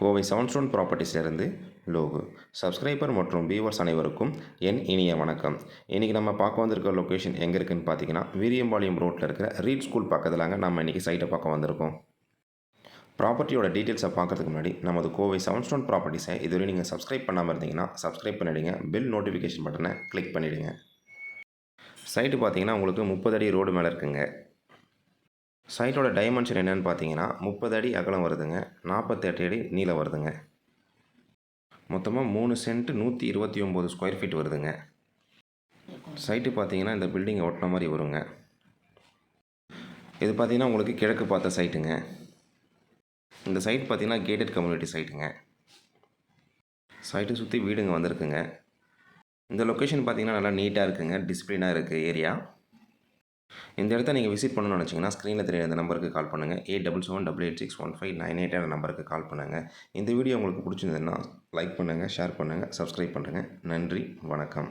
Kovai seven stone ப்ராப்பர்ட்டிஸ்லேருந்து Logu. Subscriber மற்றும் viewers அனைவருக்கும் என் இனிய வணக்கம். இன்றைக்கி நம்ம பார்க்க வந்திருக்க லொக்கேஷன் எங்கே இருக்குன்னு பார்த்தீங்கன்னா வீரியம்பாளையம் ரோட்டில் இருக்கிற ரீட் ஸ்கூல் பக்கத்துலங்க நம்ம இன்றைக்கி சைட்டை பார்க்க வந்திருக்கோம். ப்ராப்பர்ட்டியோட டீட்டெயில்ஸை பார்க்குறதுக்கு முன்னாடி நமது கோவை செவன் ஸ்டோன் ப்ராப்பர்ட்டிஸை இதுவரை நீங்கள் சப்ஸ்கிரைப் பண்ணாமல் இருந்தீங்கன்னா சப்ஸ்கிரைப் பண்ணிவிடுங்க பெல் நோட்டிஃபிகேஷன் பட்டனை கிளிக் பண்ணிவிடுங்க சைட்டு பார்த்தீங்கன்னா உங்களுக்கு முப்பது அடி ரோடு மேலே இருக்குங்க. சைட்டோட டைமென்ஷன் என்னன்னு பார்த்தீங்கன்னா முப்பது அடி அகலம் வருதுங்க. நாற்பத்தெட்டு அடி நீளம் வருதுங்க. மொத்தமாக மூணு சென்ட் நூற்றி இருபத்தி ஒம்பது ஸ்கொயர் ஃபீட் வருதுங்க. சைட்டு பார்த்தீங்கன்னா இந்த பில்டிங்கை ஒட்டின மாதிரி வருங்க. இது பார்த்தீங்கன்னா உங்களுக்கு கிழக்கு பார்த்த சைட்டுங்க. இந்த சைட் பார்த்தீங்கன்னா கேட்டட் கம்யூனிட்டி சைட்டுங்க சைட்டை சுற்றி வீடுங்க வந்திருக்குங்க. இந்த லொக்கேஷன் பார்த்தீங்கன்னா நல்லா நீட்டாக இருக்குங்க. டிசிப்ளினாக இருக்குது ஏரியா இந்த இடத்த நீங்கள் விசிட் பண்ணணும்னு நினச்சிங்கன்னா ஸ்க்ரீனில் தெரியாத இந்த நம்பருக்கு கால் பண்ணுங்கள் eight double seven double eight six one five nine eight நம்பருக்கு கால் பண்ணுங்கள் இந்த வீடியோ உங்களுக்கு பிடிச்சிருந்ததுன்னா லைக் பண்ணுங்கள் ஷேர் பண்ணுங்கள் சப்ஸ்கிரைப் பண்ணுங்கள் நன்றி வணக்கம்.